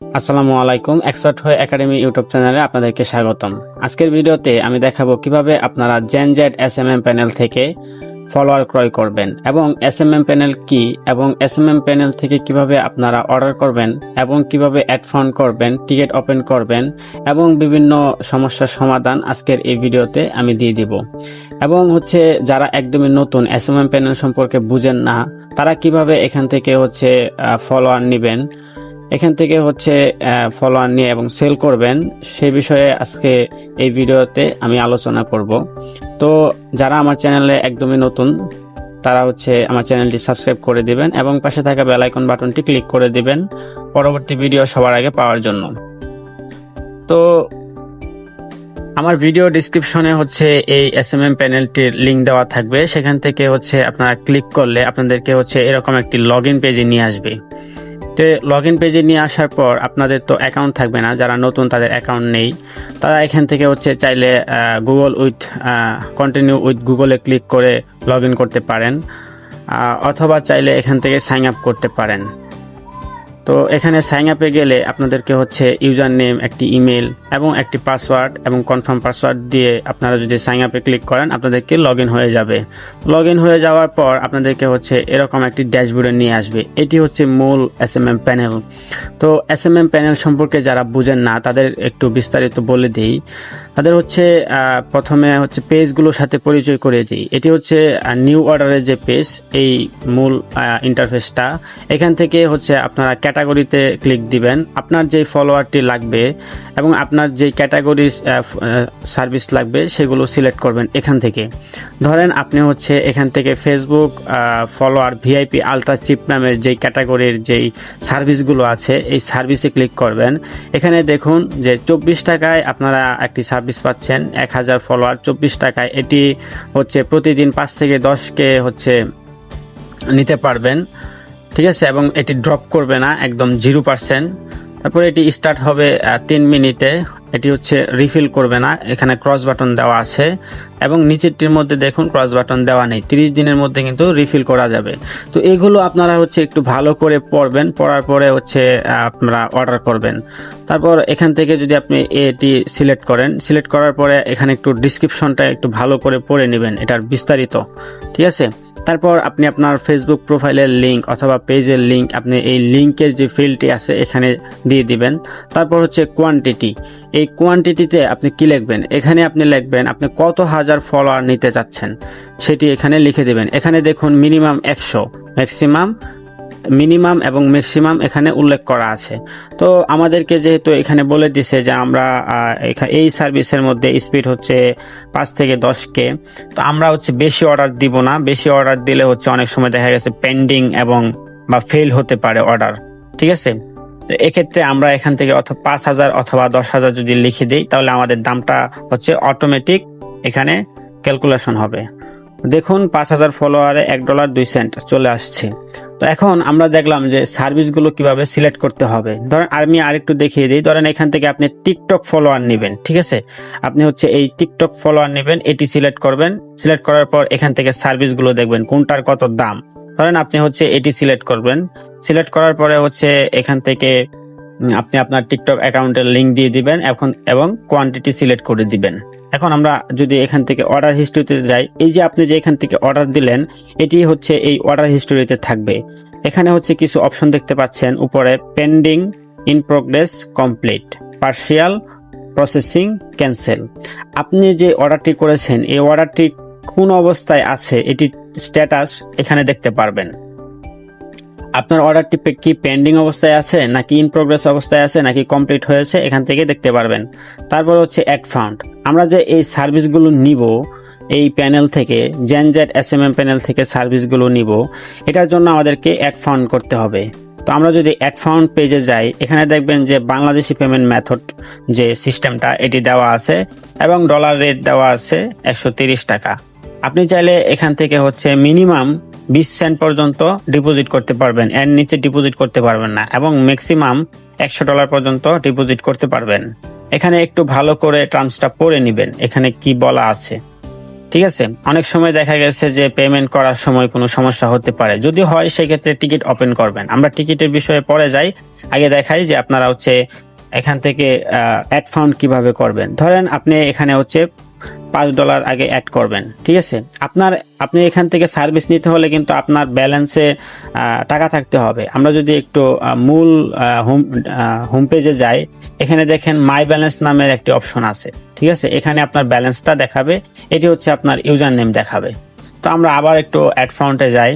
আসসালামু আলাইকুম, এক্সপার্ট হয়ে একাডেমি ইউটিউব চ্যানেলে আপনাদেরকে স্বাগতম। আজকের ভিডিওতে আমি দেখাবো কীভাবে আপনারা GenZ S M M panel থেকে ফলোয়ার ক্রয় করবেন এবং এস এম এম প্যানেল কি এবং এস এম এম প্যানেল থেকে কীভাবে আপনারা অর্ডার করবেন এবং কীভাবে অ্যাড ফান্ড করবেন টিকিট ওপেন করবেন এবং বিভিন্ন সমস্যার সমাধান আজকের এই ভিডিওতে আমি দিয়ে দিব। এবং হচ্ছে যারা একদমই নতুন এস এম এম প্যানেল সম্পর্কে বুঝেন না, তারা কীভাবে এখান থেকে হচ্ছে ফলোয়ার নেবেন এখান থেকে হচ্ছে ফলোয়ার নিয়ে এবং সেল করবেন। সে বিষয়ে আজকে এই ভিডিওতে আমি আলোচনা করব। তো যারা আমার চ্যানেলে একদমই নতুন, তারা হচ্ছে আমার চ্যানেলটি সাবস্ক্রাইব করে দিবেন এবং পাশে থাকা বেল আইকন বাটনটি ক্লিক করে দিবেন পরবর্তী ভিডিও সবার আগে পাওয়ার জন্য। তো আমার ভিডিও ডিসক্রিপশনে হচ্ছে এই এস এম এম প্যানেলটির লিঙ্ক দেওয়া থাকবে। সেখান থেকে হচ্ছে আপনারা ক্লিক করলে আপনাদেরকে হচ্ছে এরকম একটি লগ ইন পেজে নিয়ে আসবে। তো লগ ইন পেজে নিয়ে আসার পর আপনাদের তো অ্যাকাউন্ট থাকবে না, যারা নতুন তাদের অ্যাকাউন্ট নেই। তারা এখান থেকে হচ্ছে চাইলে গুগল উইথ কন্টিনিউ উইথ গুগলে ক্লিক করে লগ করতে পারেন অথবা চাইলে এখান থেকে সাইন আপ করতে পারেন। তো এখানে সাইন আপে গেলে আপনাদেরকে হচ্ছে ইউজার নেম একটি ইমেল এবং একটি পাসওয়ার্ড এবং কনফার্ম পাসওয়ার্ড দিয়ে আপনারা যদি সাইন আপে ক্লিক করেন, আপনাদেরকে লগ হয়ে যাবে। লগ হয়ে যাওয়ার পর আপনাদেরকে হচ্ছে এরকম একটি ড্যাশবোর্ডে নিয়ে আসবে। এটি হচ্ছে মূল এস প্যানেল তো এস প্যানেল সম্পর্কে যারা বুঝেন না, তাদের একটু বিস্তারিত বলে দিই। তাদের হচ্ছে প্রথমে হচ্ছে পেজগুলোর সাথে পরিচয় করে দিই। এটি হচ্ছে নিউ অর্ডারের যে পেজ, এই মূল ইন্টারফেসটা এখান থেকে হচ্ছে আপনারা ক্যাটাগরিতে ক্লিক দিবেন। আপনার যে ফলোয়ারটি লাগবে এবং আপনার যে ক্যাটাগরি সার্ভিস লাগবে, সেগুলো সিলেক্ট করবেন এখান থেকে। ধরেন আপনি হচ্ছে এখান থেকে Facebook follower VIP ultra cheap নামের যেই ক্যাটাগরির যেই সার্ভিসগুলো আছে, এই সার্ভিসে ক্লিক করবেন। এখানে দেখুন যে চব্বিশ টাকায় আপনারা একটি সার্ভিস পাচ্ছেন, এক হাজার ফলোয়ার চব্বিশ টাকায়। এটি হচ্ছে প্রতিদিন পাঁচ থেকে দশকে হচ্ছে নিতে পারবেন, ঠিক আছে? এবং এটি ড্রপ করবে না, একদম জিরো পার্সেন্ট তারপরে এটি স্টার্ট হবে তিন মিনিটে। এটি হচ্ছে রিফিল করবে না। এখানে ক্রস বাটন দেওয়া আছে এবং নিচেরটির মধ্যে দেখুন ক্রস বাটন দেওয়া নেই। তিরিশ দিনের মধ্যে কিন্তু রিফিল করা যাবে। তো এগুলো আপনারা হচ্ছে একটু ভালো করে পড়বেন, পড়ার পরে হচ্ছে আপনারা অর্ডার করবেন। তারপর এখান থেকে যদি আপনি এটি সিলেক্ট করেন সিলেক্ট করার পরে এখানে একটু ডিসক্রিপশনটা একটু ভালো করে পড়ে নেবেন, এটার বিস্তারিত। ঠিক আছে? তারপর আপনি আপনার ফেসবুক প্রোফাইলের লিঙ্ক অথবা পেজের লিঙ্ক আপনি এই লিঙ্কের যে ফিল্ডটি আছে, এখানে দিয়ে দিবেন। তারপর হচ্ছে কোয়ান্টিটি এই কোয়ান্টিটিতে আপনি কি লিখবেন? এখানে আপনি লিখবেন, আপনি কত হাজার ফলোয়ার নিতে চাচ্ছেন? সেটি এখানে লিখে দিবেন। এখানে দেখুন মিনিমাম একশো ম্যাক্সিমাম মিনিমাম এবং ম্যাক্সিমাম এখানে উল্লেখ করা আছে। তো আমাদেরকে যেহেতু এখানে বলে দিছে যে আমরা এই সার্ভিসের মধ্যে স্পিড হচ্ছে পাঁচ থেকে দশ কে। তো আমরা হচ্ছে বেশি অর্ডার দিব না। বেশি অর্ডার দিলে হচ্ছে অনেক সময় দেখা গেছে পেন্ডিং এবং, বা ফেল হতে পারে অর্ডার। ঠিক আছে? তো এক্ষেত্রে আমরা এখান থেকে অথবা পাঁচ হাজার অথবা দশ হাজার যদি লিখে দিই, তাহলে আমাদের দামটা হচ্ছে অটোমেটিক এখানে ক্যালকুলেশন হবে। দেখুন পাঁচ হাজার ফলোয়ারে এক ডলার দুই সেন্ট চলে আসছে। তো এখন আমরা দেখলাম যে সার্ভিসগুলো কীভাবে সিলেক্ট করতে হবে। ধরেন আমি আরেকটু দেখিয়ে দিই। ধরেন এখান থেকে আপনি টিকটক ফলোয়ার নেবেন, ঠিক আছে? আপনি হচ্ছে এই টিকটক ফলোয়ার নেবেন, এটি সিলেক্ট করবেন। সিলেক্ট করার পর এখান থেকে সার্ভিসগুলো দেখবেন, কোনটার কত দাম। ধরেন আপনি হচ্ছে এটি সিলেক্ট করবেন। সিলেক্ট করার পরে হচ্ছে এখান থেকে আপনি আপনার টিকটক অ্যাকাউন্টের লিঙ্ক দিয়ে দিবেন এখন এবং কোয়ান্টিটি সিলেক্ট করে দিবেন। এখন আমরা যদি এখান থেকে অর্ডার হিস্ট্রিতে যাই, এই যে আপনি যে এখান থেকে অর্ডার দিলেন, এটি হচ্ছে এই অর্ডার হিস্টোরিতে থাকবে। এখানে হচ্ছে কিছু অপশন দেখতে পাচ্ছেন, উপরে pending in progress complete partial processing cancel আপনি যে অর্ডারটি করেছেন, এই অর্ডারটি কোন অবস্থায় আছে এটি স্ট্যাটাস এখানে দেখতে পারবেন। আপনার অর্ডারটি কি পেন্ডিং অবস্থায় আছে, নাকি ইন প্রোগ্রেস অবস্থায় আছে, নাকি কমপ্লিট হয়েছে, এখান থেকে দেখতে পারবেন। তারপর হচ্ছে অ্যাড ফাউন্ড আমরা যে এই সার্ভিসগুলো নিব, এই প্যানেল থেকে GenZ S M M panel থেকে সার্ভিসগুলো নিব, এটার জন্য আমাদেরকে অ্যাড ফাউন্ড করতে হবে। তো আমরা যদি অ্যাড ফাউন্ড পেজে যাই, এখানে দেখবেন যে বাংলাদেশি পেমেন্ট মেথড যে সিস্টেমটা এটি দেওয়া আছে, এবং ডলার রেট দেওয়া আছে একশো টাকা। আপনি চাইলে এখান থেকে হচ্ছে মিনিমাম বিশ সেন্ট পর্যন্ত ডিপোজিট করতে পারবেন। এর নিচে ডিপোজিট করতে পারবেন না এবং ম্যাক্সিমাম একশো ডলার পর্যন্ত ডিপোজিট করতে পারবেন। এখানে একটু ভালো করে টার্মসটা পড়ে নেবেন। এখানে কি বলা আছে? ঠিক আছে? অনেক সময় দেখা গেছে যে পেমেন্ট করার সময় কোনো সমস্যা হতে পারে। যদি হয়, সেক্ষেত্রে টিকিট ওপেন করবেন। আমরা টিকিটের বিষয়ে পরে যাই। আগে দেখাই যে আপনারা হচ্ছে এখান থেকে অ্যাড ফাউন্ড কীভাবে করবেন। ধরেন আপনি এখানে হচ্ছে পাঁচ ডলার আগে অ্যাড করবেন, ঠিক আছে? আপনার, আপনি এখান থেকে সার্ভিস নিতে হলে কিন্তু আপনার ব্যালেন্সে টাকা থাকতে হবে। আমরা যদি একটু মূল হোম হোম পেজে যাই, এখানে দেখেন মাই ব্যালেন্স নামের একটি অপশন আছে, ঠিক আছে? এখানে আপনার ব্যালেন্সটা দেখাবে, এটি হচ্ছে আপনার ইউজার নেম দেখাবে। তো আমরা আবার একটু অ্যাড ফ্রন্টে যাই।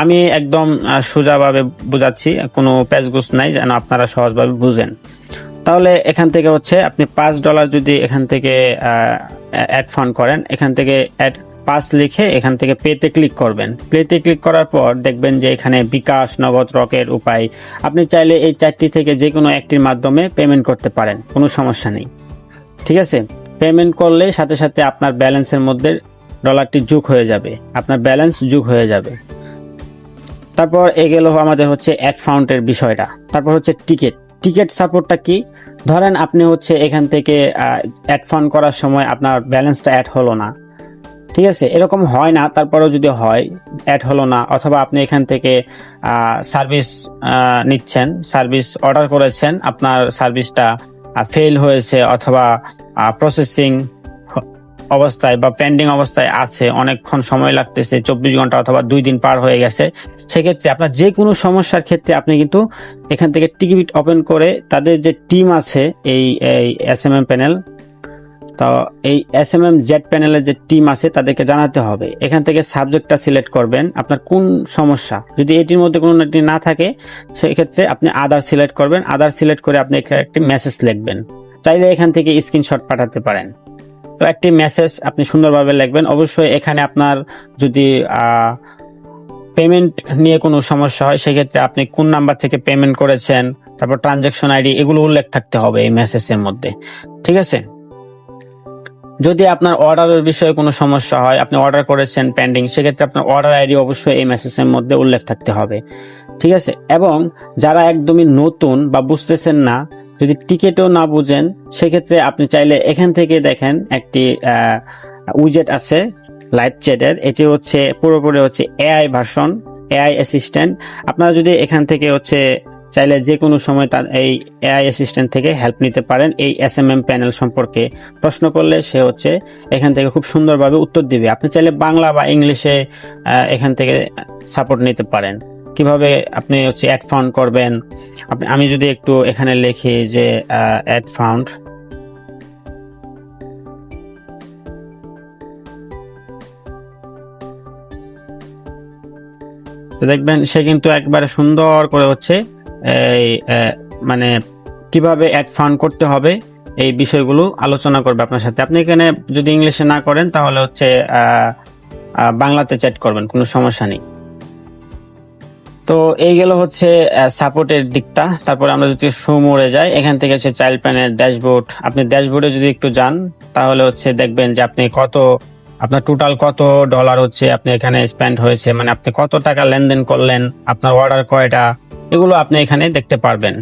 আমি একদম সোজাভাবে বোঝাচ্ছি, কোনো প্যাচগুস নাই, যেন আপনারা সহজভাবে বুঝেন। তাহলে এখান থেকে হচ্ছে, আপনি পাঁচ ডলার যদি এখান থেকে অ্যাড ফান্ড করেন, এখান থেকে অ্যাড পাস লিখে এখান থেকে পেতে ক্লিক করবেন। পেতে ক্লিক করার পর দেখবেন যে এখানে বিকাশ, নগদ রকের উপায়। আপনি চাইলে এই চারটি থেকে যে কোনো একটির মাধ্যমে পেমেন্ট করতে পারেন, কোনো সমস্যা নেই। ঠিক আছে? পেমেন্ট করলে সাথে সাথে আপনার ব্যালেন্সের মধ্যে ডলারটি যোগ হয়ে যাবে, আপনার ব্যালেন্স যোগ হয়ে যাবে। তারপর এ আমাদের হচ্ছে অ্যাড ফাউন্টের বিষয়টা। তারপর হচ্ছে টিকিট টিকিট সাপোর্টটা কি? ধরেন আপনি হচ্ছে এখান থেকে অ্যাড ফান্ড করার সময় আপনার ব্যালেন্সটা অ্যাড হলো না। ঠিক আছে? এরকম হয় না, তারপরেও যদি হয় অ্যাড হলো না, অথবা আপনি এখান থেকে সার্ভিস নিচ্ছেন সার্ভিস অর্ডার করেছেন, আপনার সার্ভিসটা ফেল হয়েছে অথবা প্রসেসিং অবস্থায় বা পেন্ডিং অবস্থায় আছে, অনেকক্ষণ সময় লাগতেছে, চব্বিশ ঘণ্টা অথবা দুই দিন পার হয়ে গেছে, সেক্ষেত্রে আপনার যে কোনো সমস্যার ক্ষেত্রে আপনি কিন্তু এখান থেকে টিকিট ওপেন করে তাদের যে টিম আছে, এই এই এস এম এম প্যানেল তো এই এস এম এম জেড প্যানেলের যে টিম আছে, তাদেরকে জানাতে হবে। এখান থেকে সাবজেক্টটা সিলেক্ট করবেন, আপনার কোন সমস্যা। যদি এটির মধ্যে কোনো একটি না থাকে, সেক্ষেত্রে আপনি আদার সিলেক্ট করবেন আদার সিলেক্ট করে আপনি একটি মেসেজ লিখবেন। চাইলে এখান থেকে স্ক্রিনশট পাঠাতে পারেন। তো একটি মেসেজ আপনি সুন্দরভাবে লিখবেন। অবশ্যই এখানে আপনার যদি পেমেন্ট নিয়ে কোনো সমস্যা হয়, সেক্ষেত্রে আপনি কোন নাম্বার থেকে পেমেন্ট করেছেন, তারপর ট্রানজাকশন আইডি এগুলো উল্লেখ থাকতে হবে এই মেসেজের মধ্যে। ঠিক আছে? যদি আপনার অর্ডারের বিষয়ে কোনো সমস্যা হয়, আপনি অর্ডার করেছেন পেন্ডিং সেক্ষেত্রে আপনার অর্ডার আইডি অবশ্যই এই মেসেজের মধ্যে উল্লেখ থাকতে হবে। ঠিক আছে? এবং যারা একদমই নতুন বা বুঝতেছেন না যদি টিকিটও না বুঝেন, সেক্ষেত্রে আপনি চাইলে এখান থেকে দেখেন একটি উইজেট আছে লাইভ চ্যাটের এটি হচ্ছে, পুরোপুরি হচ্ছে এআই ভার্সন এআই অ্যাসিস্ট্যান্ট আপনারা যদি এখান থেকে হচ্ছে চাইলে যে কোনো সময় তার এই এআই অ্যাসিস্ট্যান্ট থেকে হেল্প নিতে পারেন, এই এস এম এম প্যানেল সম্পর্কে। প্রশ্ন করলে সে হচ্ছে এখান থেকে খুব সুন্দরভাবে উত্তর দিবে। আপনি চাইলে বাংলা বা ইংলিশে এখান থেকে সাপোর্ট নিতে পারেন। কীভাবে আপনি হচ্ছে অ্যাড ফাউন্ড করবেন? আপনি আমি যদি একটু এখানে লিখি যে অ্যাড ফাউন্ড তো দেখবেন সে কিন্তু একবারে সুন্দর করে হচ্ছে, এই মানে কীভাবে অ্যাড ফান্ড করতে হবে, এই বিষয়গুলো আলোচনা করবে আপনার সাথে। আপনি এখানে যদি ইংলিশে না করেন তাহলে হচ্ছে বাংলাতে চ্যাট করবেন, কোনো সমস্যা নেই। তো এই গেল হচ্ছে সাপোর্টের দিকটা। তারপরে আমরা যদি সুমোড়ে যাই, এখান থেকে হচ্ছে চাইল্ড প্যানের ড্যাশবোর্ড আপনি ড্যাশবোর্ডে যদি একটু যান, তাহলে হচ্ছে দেখবেন যে আপনি কত, আপনার টোটাল কত ডলার হচ্ছে আপনি এখানে স্পেন্ড হয়েছে। মানে আপনি কত টাকা লেনদেন করলেন, আপনার অর্ডার কয়টা, এগুলো আপনি এখানে দেখতে পারবেন।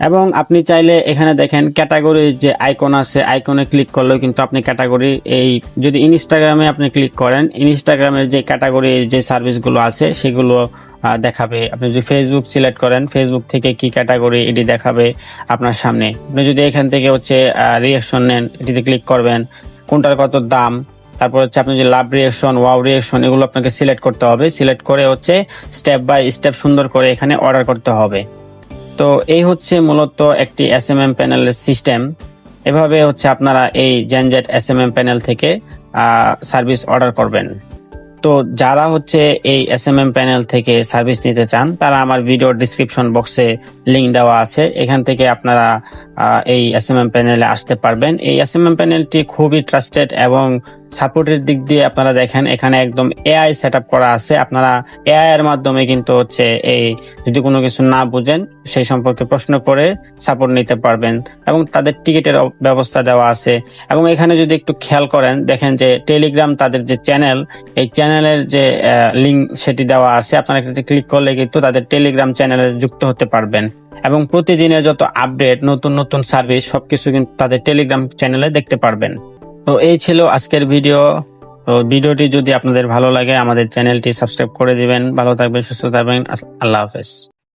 এবং আপনি চাইলে এখানে দেখেন ক্যাটাগরির যে আইকন আছে আইকনে ক্লিক করলেও কিন্তু আপনি ক্যাটাগরি এই যদি ইনস্টাগ্রামে আপনি ক্লিক করেন ইনস্টাগ্রামের যে ক্যাটাগরির যে সার্ভিসগুলো আছে সেগুলো দেখাবে। আপনি যদি ফেসবুক সিলেক্ট করেন ফেসবুক থেকে কি ক্যাটাগরি এটি দেখাবে আপনার সামনে। আপনি যদি এখান থেকে হচ্ছে রিয়াকশন নেন, এটিতে ক্লিক করবেন, কোনটার কত দাম, তারপর হচ্ছে আপনি যে লাভ রিয়েকশন ওয়াও রিয়েকশন এগুলো আপনাকে সিলেক্ট করতে হবে। সিলেক্ট করে হচ্ছে স্টেপ বাই স্টেপ সুন্দর করে এখানে অর্ডার করতে হবে। তো এই হচ্ছে মূলত একটি এস এম এম প্যানেলের সিস্টেম এভাবে হচ্ছে আপনারা এই GenZ S M M panel থেকে সার্ভিস অর্ডার করবেন। তো যারা হচ্ছে এই এস এম এম প্যানেল থেকে সার্ভিস নিতে চান, তারা আমার ভিডিও ডিসক্রিপশন বক্সে লিংক দেওয়া আছে। এখান থেকে আপনারা এই এস এম এম প্যানেলে আসতে পারবেন। এই এস এম এম প্যানেলটি খুবই ট্রাস্টেড এবং সাপোর্টের দিক দিয়ে আপনারা দেখেন, এখানে একদম এআই সেট করা আছে। আপনারা এআই এর মাধ্যমে কিন্তু হচ্ছে এই যদি কোনো কিছু না বুঝেন, সেই সম্পর্কে প্রশ্ন করে সাপোর্ট নিতে পারবেন এবং তাদের টিকিটের ব্যবস্থা দেওয়া আছে। এবং এখানে যদি একটু খেয়াল করেন, দেখেন যে টেলিগ্রাম তাদের যে চ্যানেল এই চ্যানেল চ্যানেলের যে লিঙ্ক সেটি দেওয়া আছে, আপনারা ক্লিক করলে কিন্তু তাদের টেলিগ্রাম চ্যানেলে যুক্ত হতে পারবেন। এবং প্রতিদিনের যত আপডেট নতুন নতুন সার্ভিস সবকিছু কিন্তু তাদের টেলিগ্রাম চ্যানেলে দেখতে পারবেন। তো এই ছিল আজকের ভিডিও তো ভিডিওটি যদি আপনাদের ভালো লাগে, আমাদের চ্যানেলটি সাবস্ক্রাইব করে দিবেন। ভালো থাকবেন, সুস্থ থাকবেন। আল্লাহ হাফেজ।